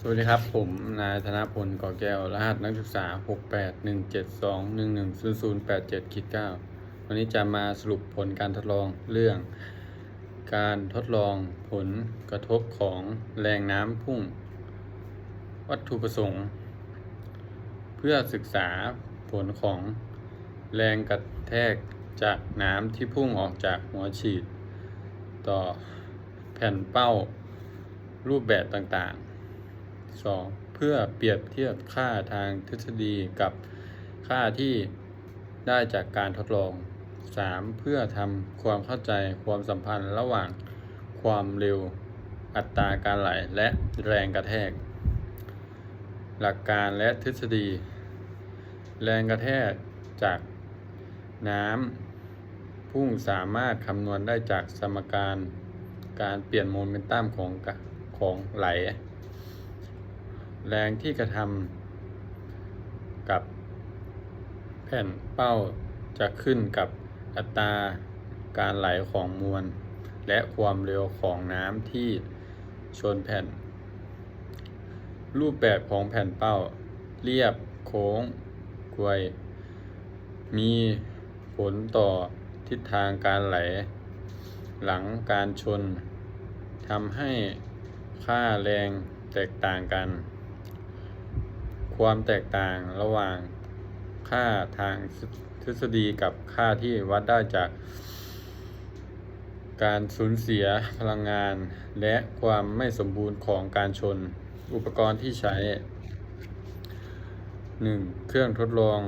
สวัสดีครับ ผมนายธนพลก่อแก้ว รหัสนักศึกษา 68172110087คิด9วันนี้จะมาสรุปผลการทดลองเรื่อง การทดลองผลกระทบของแรงน้ำพุ่ง วัตถุประสงค์ เพื่อศึกษาผลของแรงกระแทกจากน้ำที่พุ่งออกจากหัวฉีด ต่อแผ่นเป้ารูปแบบต่างๆ 2. เพื่อเปรียบเทียบค่าทางทฤษฎีกับค่าที่ได้จากการทดลอง 3. เพื่อทำความเข้าใจความสัมพันธ์ระหว่างความเร็วอัตราการไหลและแรงกระแทก หลักการและทฤษฎี แรงกระแทกจากน้ำพุ่งสามารถคำนวณได้จากสมการการเปลี่ยนโมเมนตัมของของไหล แรงที่กระทำกับแผ่นเป้าจะขึ้นกับอัตราการไหลของมวล และความเร็วของน้ำที่ชนแผ่น รูปแบบของแผ่นเป้า เรียบโค้งกลวย มีผลต่อทิศทางการไหล หลังการชนทำให้ค่าแรงแตกต่างกัน ความแตกต่างระหว่างค่าทางทฤษฎีกับค่าที่วัดได้จากการสูญเสียพลังงาน และความไม่สมบูรณ์ของการชน อุปกรณ์ที่ใช้ 1. เครื่องทดลอง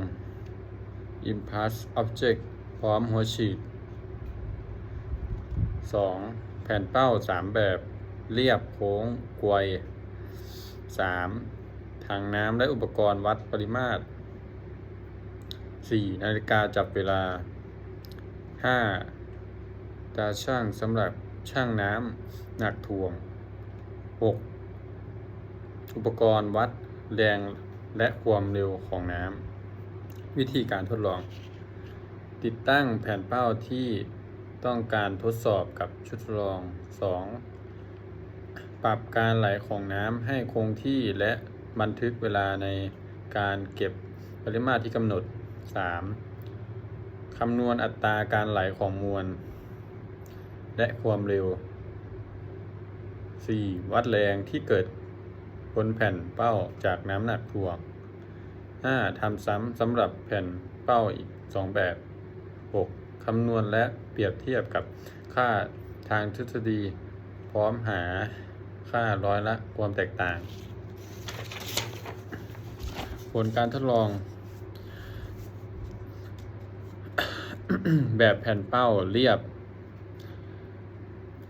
Impulse Object พร้อมหัวฉีด 2. แผ่นเป้า 3 แบบ เรียบโค้งกลวย 3. ถังน้ำและอุปกรณ์วัดปริมาตร 4. นาฬิกาจับเวลา 5. ตาช่างสำหรับช่างน้ำหนักถ่วง 6. อุปกรณ์วัดแรงและความเร็วของน้ำวิธีการทดลอง ติดตั้งแผ่นเป้าที่ต้องการทดสอบกับชุดทดลอง 2. ปรับการไหลของน้ำให้คงที่และ บันทึกเวลาในการเก็บปริมาตรที่กำหนด 3. คำนวณอัตราการไหลของมวล และความเร็ว 4. วัดแรงที่เกิดบนแผ่นเป้าจากน้ำหนักถ่วง 5. ทำซ้ำสำหรับแผ่นเป้าอีก 2 แบบ 6. คำนวณและเปรียบเทียบกับค่าทางทฤษฎี พร้อมหาค่าร้อยละความแตกต่าง ผลการทดลอง แบบแผ่นเป้าเรียบ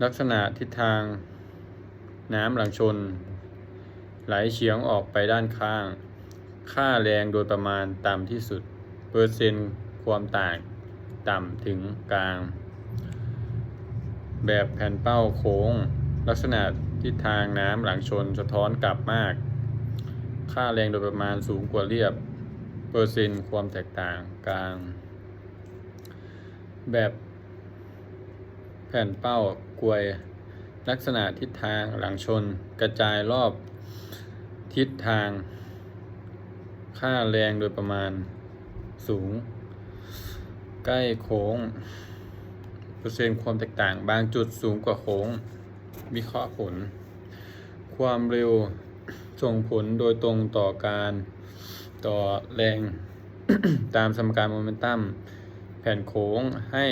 ลักษณะทิศทาง น้ำหลังชน ไหลเฉียงออกไปด้านข้าง ค่าแรงโดยประมาณต่ำที่สุด เปอร์เซ็นต์ความต่าง ต่ำถึงกลาง แบบแผ่นเป้าโค้ง ลักษณะทิศทางน้ำหลังชนสะท้อนกลับมาก ค่าแรงโดยประมาณสูงกว่าเรียบ เปอร์เซ็นต์ความแตกต่างกลาง แบบแผ่นเป้ากลวย ลักษณะทิศทางหลังชน กระจายรอบทิศทาง ค่าแรงโดยประมาณสูง ใกล้โค้ง เปอร์เซ็นต์ความแตกต่าง บางจุดสูงกว่าโค้ง วิเคราะห์ผล ความเร็ว ส่งผลโดยตรงต่อการต่อแรงตามสมการโมเมนตัมแผ่นโค้งให้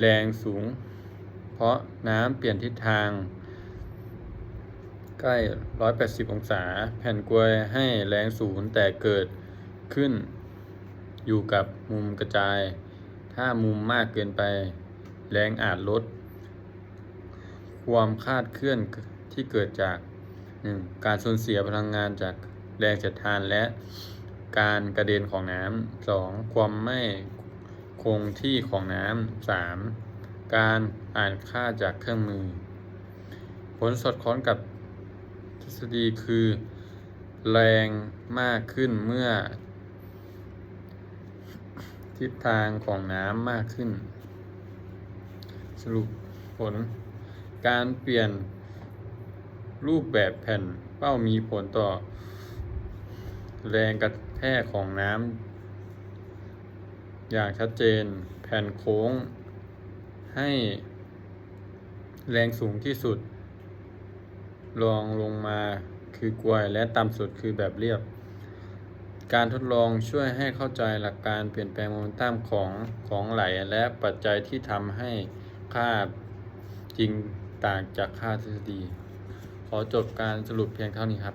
แรงสูง เพราะน้ำเปลี่ยนทิศทาง ใกล้ 180 องศา แผ่นกลวยให้แรงศูนย์แต่เกิดขึ้น อยู่กับมุมกระจาย ถ้ามุมมากเกินไป แรงอาจลด ความคาดเคลื่อนที่เกิดจาก 1. การสูญเสียพลังงานจากแรงเสียดทานและการกระเด็นของน้ำ 2. ความไม่คงที่ของน้ำ 3. การอ่านค่าจากเครื่องมือ ผลสอดคล้องกับทฤษฎีคือ แรงมากขึ้นเมื่อ ทิศทางของน้ำมากขึ้น สรุปผล การเปลี่ยน รูปแบบแผ่นเป้ามีผลต่อ แรงกระแทกของน้ำอย่างชัดเจน แผ่นโค้ง ให้ แรงสูงที่สุดรองลงมาคือกลวยและต่ำสุดคือแบบเรียบ การทดลองช่วยให้เข้าใจหลักการเปลี่ยนแปลงโมเมนตัมของของไหลและปัจจัยที่ทำให้ค่าจริงต่างจากค่าทฤษฎี ขอจบการสรุปเพียงเท่านี้ครับ